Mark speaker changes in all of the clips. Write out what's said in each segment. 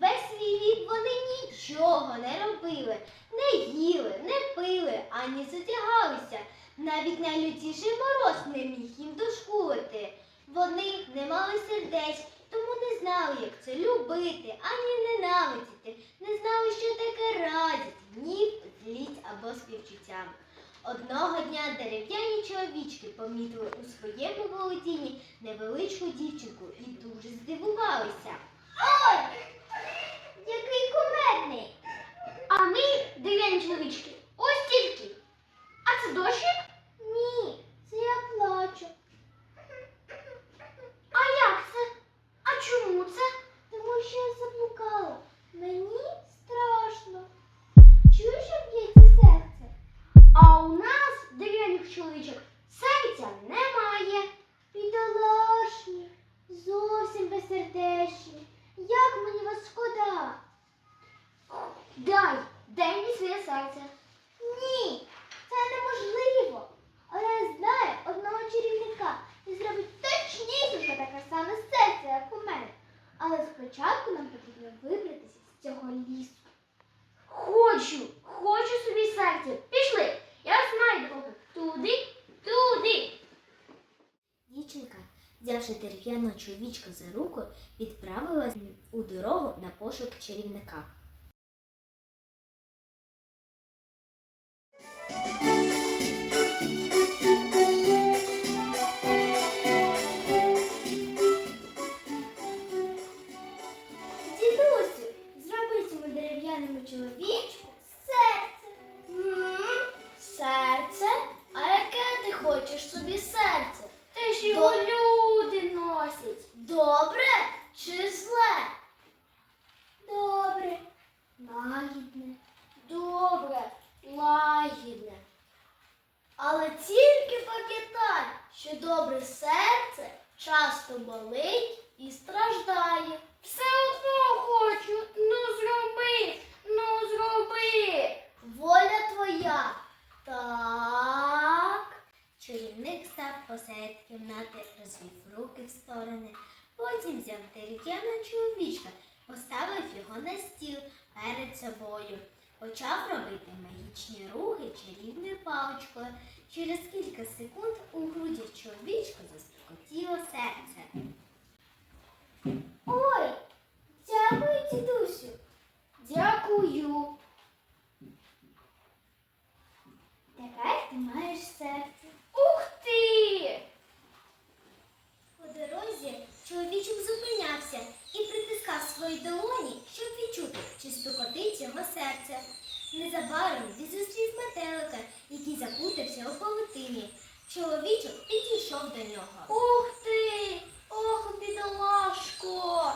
Speaker 1: Весь свій вік вони нічого не робили, не їли, не пили, ані затягалися. Навіть найлютіший мороз не міг їм дошкулити. Вони не мали сердець, тому не знали, як це любити, ані ненавидіти, не знали, що таке радість, гнів, злість або співчуття. Одного дня дерев'яні чоловічки помітили у своєму володінні невеличку дівчинку і дуже здивувалися. Ой, який кумедний!
Speaker 2: А ми, дерев'яні чоловічки, ось тільки. А це дощик?
Speaker 1: Ні, це я плачу,
Speaker 2: А як це? А чому це?
Speaker 1: тому що я заблукала. Мені страшно. Чуєш, як б'ється серце?
Speaker 2: А у нас, дерев'яних чоловічок, серця немає.
Speaker 1: Бідолашні, зовсім безсердечні. Як мені вас шкода?
Speaker 2: Дай, дай мені своє серце.
Speaker 1: Ні, це неможливо. Але я знаю одного чарівника і зробить точнісінько таке саме серце, як у мене. Але спочатку нам потрібно вибратися з цього лісу.
Speaker 2: Хочу, хочу собі серце. Пішли. Я знаю дорогу. Туди, туди.
Speaker 1: Дівчинка, взявши човічка за руку, відправилась у дорогу на пошук чарівника. Болить і страждає.
Speaker 2: Все одно хочу. Ну зроби, ну зроби.
Speaker 1: Воля твоя. Так. Чарівник став посеред кімнати, розвів руки в сторони, потім взяв дерев'яного чоловічка, поставив його на стіл перед собою. Почав робити магічні рухи чарівною паличкою. Через кілька секунд у груді чоловічка заскотіло серце. Ой, дякую, дідусю.
Speaker 2: Дякую.
Speaker 1: Тепер ти маєш серце.
Speaker 2: Ух ти!
Speaker 1: По дорозі чоловічок зупинявся і притискав свої долоні, щоб відчути, чи стукотить його серце. Незабаром він зустрів метелика, який запутався у павутині. Чоловічок підійшов до нього.
Speaker 2: Ух ти! Бідолашко!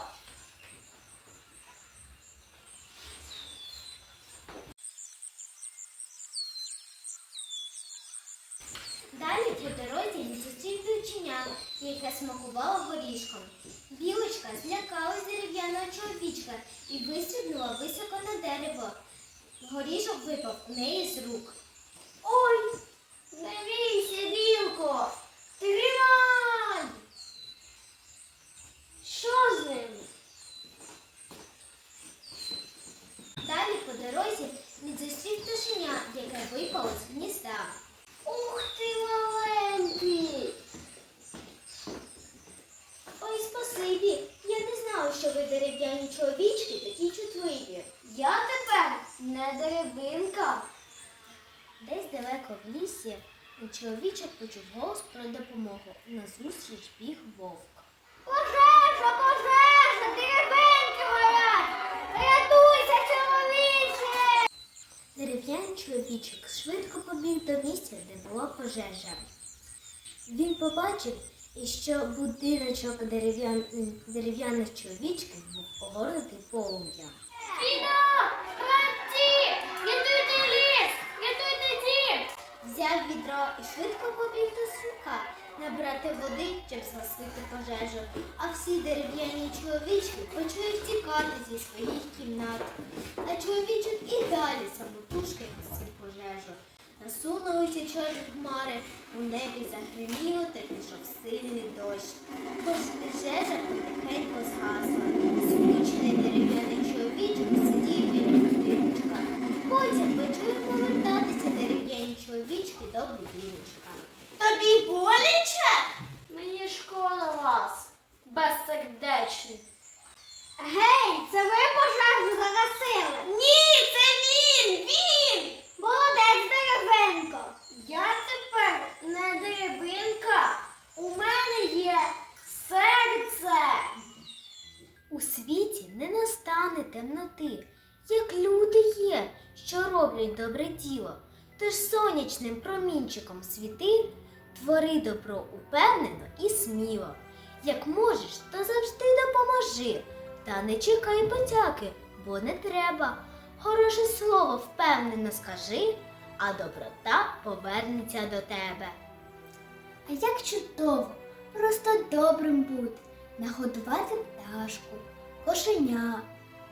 Speaker 1: Далі по дорозі він зустрів вівченя, яке смакувало горішком. Білочка злякалась дерев'яного чоловічка і вистрибнула високо на дерево. Горішок випав у неї з рук.
Speaker 2: Ой, не бійся, білко! Тримай! Що з ним?
Speaker 1: Далі по дорозі він зустрів пташеня, яке випало з гнізда.
Speaker 2: Ух ти, маленький!
Speaker 1: Ой, спасибі, я не знала, що ви дерев'яні чоловічки такі чутливі.
Speaker 2: Я тепер не деревинка.
Speaker 1: Десь далеко в лісі чоловічок почув голос про допомогу. Назустріч біг вовк. Дерев'яний чоловічок швидко побіг до місця, де була пожежа. Він побачив, що будиночок дерев'ян- дерев'яних чоловічків був огорнутий полум'ям.
Speaker 2: Діда! Хлопці! Рятуйте ліс! Рятуйте дім!
Speaker 1: Взяв відро і швидко побіг до сука набрати води, щоб згасити пожежу. А всі дерев'яні чоловічки почали втікати зі своїх кімнат. А чоловічок і далі самотужки гасив пожежу. Насунулися чорні хмари, у небі загриміло та пішов сильний дощ. Пожежа потихеньку згасла. Суки
Speaker 2: сердечний.
Speaker 3: Що добре діло. Тож сонячним промінчиком світи, твори добро упевнено і сміло. Як можеш, то завжди допоможи. Та не чекай потяки, бо не треба. Хороше слово впевнено скажи, а доброта повернеться до тебе. А як чудово, просто добрим бути, нагодувати пташку, кошеня,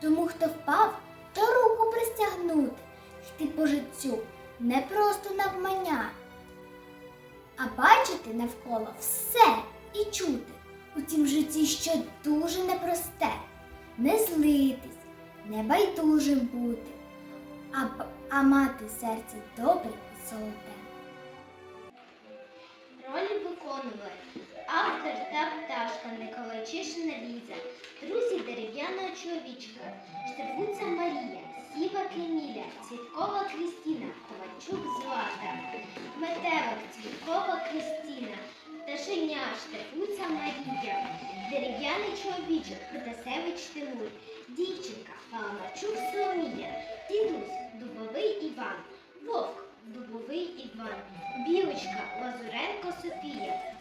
Speaker 3: тому хто впав, то руку пристягнути, йти по життю не просто навмання, а бачити навколо все і чути. У тім житті, що дуже непросте, не злитись, не байдужим бути, а, а мати в серці добре і золоте.
Speaker 1: Ролі виконували автор та пташка Николайчишина Ліза, друзі дерев'яного чоловічка, Штефуця Марія, Сіва Кеміля, Цвіткова Крістіна, Ковальчук Злата, Метелик, Цвіткова Крістіна, Пташеня, Штефуця Марія, Дерев'яний чоловічок, Протасевич Тимур, Дівчинка, Паламарчук Соломія, Дідусь, Дубовий Іван, Вовк, Дубовий Іван, Білочка, Лазуренко Софія.